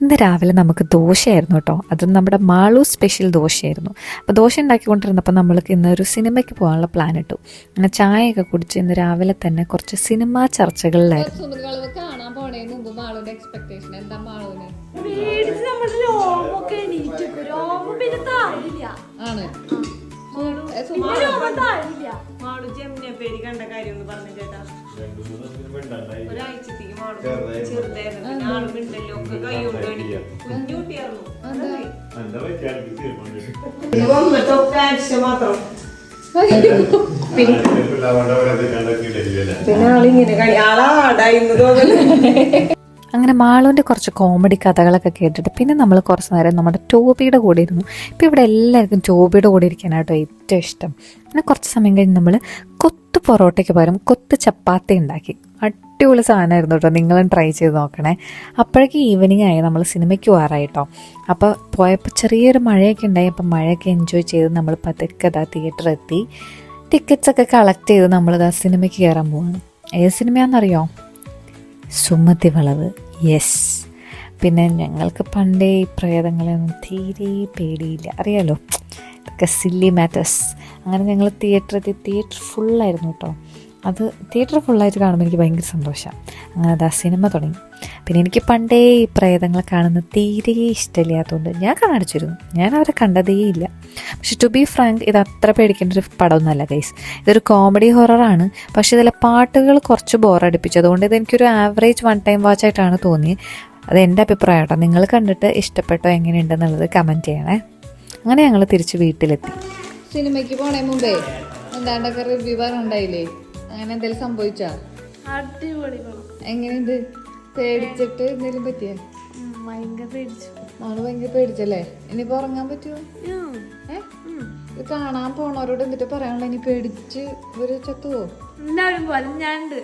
ഇന്ന് രാവിലെ നമുക്ക് ദോശയായിരുന്നു കേട്ടോ അത് നമ്മുടെ മാളു സ്പെഷ്യൽ ദോശയായിരുന്നു. അപ്പോൾ ദോശ ഉണ്ടാക്കിക്കൊണ്ടിരുന്നപ്പോൾ നമ്മൾക്ക് ഇന്ന് ഒരു സിനിമയ്ക്ക് പോകാനുള്ള പ്ലാൻ ഇട്ടു. അങ്ങനെ ചായയൊക്കെ കുടിച്ച് ഇന്ന് രാവിലെ തന്നെ കുറച്ച് സിനിമാ ചർച്ചകളിലായിരുന്നു. കണ്ട കാര്യം ഒന്ന് പറഞ്ഞു ചേട്ടാ ഒരാഴ്ചത്തേക്ക് മാളു ചെറുതായിരുന്നു. പിന്നെ ആൾ മിണ്ടല്ലോ ഒക്കെ പിന്നെ ആളിങ്ങനെ കളി ആളാടായിരുന്നു തോന്നുന്നു. അങ്ങനെ മാളുവിന്റെ കുറച്ച് കോമഡി കഥകളൊക്കെ കേട്ടിട്ട് പിന്നെ നമ്മൾ കുറച്ച് നേരം നമ്മുടെ ടോബിയുടെ കൂടെ ഇരുന്നു. ഇപ്പോൾ ഇവിടെ എല്ലാവർക്കും ടോബിയുടെ കൂടെ ഇരിക്കാനായിട്ടോ ഏറ്റവും ഇഷ്ടം. പിന്നെ കുറച്ച് സമയം കഴിഞ്ഞ് നമ്മൾ കൊത്ത് പൊറോട്ടയ്ക്ക് പകരം കൊത്ത് ചപ്പാത്തി ഉണ്ടാക്കി. അടിപൊളി സാധനമായിരുന്നു കേട്ടോ. നിങ്ങളും ട്രൈ ചെയ്ത് നോക്കണേ. അപ്പോഴേക്കും ഈവനിങ് ആയി. നമ്മൾ സിനിമയ്ക്ക് പോകാറായിട്ടോ അപ്പോൾ പോയപ്പോൾ ചെറിയൊരു മഴയൊക്കെ ഉണ്ടായി. അപ്പോൾ മഴയൊക്കെ എൻജോയ് ചെയ്ത് നമ്മൾ പതുക്കെ ഇതാ തിയേറ്റർ എത്തി. ടിക്കറ്റ്സ് ഒക്കെ കളക്ട് ചെയ്ത് നമ്മളിതാ സിനിമയ്ക്ക് കയറാൻ പോവാണ്. ഏത് സിനിമയാണെന്നറിയോ സുമതി വളവ്. യെസ് പിന്നെ ഞങ്ങൾക്ക് പണ്ടേ ഈ പ്രേതങ്ങളെയൊന്നും തീരെ പേടിയില്ല. അറിയാലോ? ഇതൊക്കെ സില്ലി മാറ്റേഴ്സ് അങ്ങനെ ഞങ്ങൾ തിയേറ്ററിൽ തിയേറ്റർ ഫുള്ളായിരുന്നു കേട്ടോ അത് തിയേറ്റർ ഫുള്ളായിട്ട് കാണുമ്പോൾ എനിക്ക് ഭയങ്കര സന്തോഷമാണ് അങ്ങനെ അതാ സിനിമ തുടങ്ങി. പിന്നെ എനിക്ക് പണ്ടേ ഈ പ്രേതങ്ങളെ കാണുന്നത് തീരെ ഇഷ്ടമില്ലാത്തതുകൊണ്ട് ഞാൻ കാണിച്ചിരുന്നു ഞാൻ അവരെ കണ്ടതേ ഇല്ല. പക്ഷെ ടു ബി ഫ്രാങ്ക് ഇത് അത്ര പേടിക്കേണ്ട ഒരു പടമൊന്നുമല്ല ഗൈസ് ഇതൊരു കോമഡി ഹൊററാണ് പക്ഷെ ഇതിലെ പാട്ടുകൾ കുറച്ച് ബോറടിപ്പിച്ചു അതുകൊണ്ട് ഇത് എനിക്കൊരു ആവറേജ് വൺ ടൈം വാച്ച് ആയിട്ടാണ് തോന്നിയത് അത് എന്റെ അഭിപ്രായം കേട്ടോ. നിങ്ങൾ കണ്ടിട്ട് ഇഷ്ടപ്പെട്ടോ എങ്ങനെയുണ്ടെന്നുള്ളത് കമന്റ് ചെയ്യണേ. അങ്ങനെ ഞങ്ങൾ തിരിച്ച് വീട്ടിലെത്തി. സിനിമയ്ക്ക് പോണേ മുമ്പേ. എന്താണ്ടൊക്കെ റിവ്യൂ പറഞ്ഞിട്ടുണ്ടായില്ലേ അങ്ങനെ എന്തെങ്കിലും സംഭവിച്ചാ? അടിപൊളി എങ്ങനെയുണ്ട്? പേടിച്ചിട്ട് എന്തെങ്കിലും പറ്റിയ? ഭയങ്കര പേടിച്ചു. മാൾ ഭയങ്കര പേടിച്ചല്ലേ? ഇനിയിപ്പോ ഉറങ്ങാൻ പറ്റുമോ ഏ? ഇത് കാണാൻ പോണവരോട് എന്നിട്ട് പറയാനുള്ള? ഇനി പേടിച്ച് ഇവർ ചത്തുവോ? പോലെ ഞാനുണ്ട്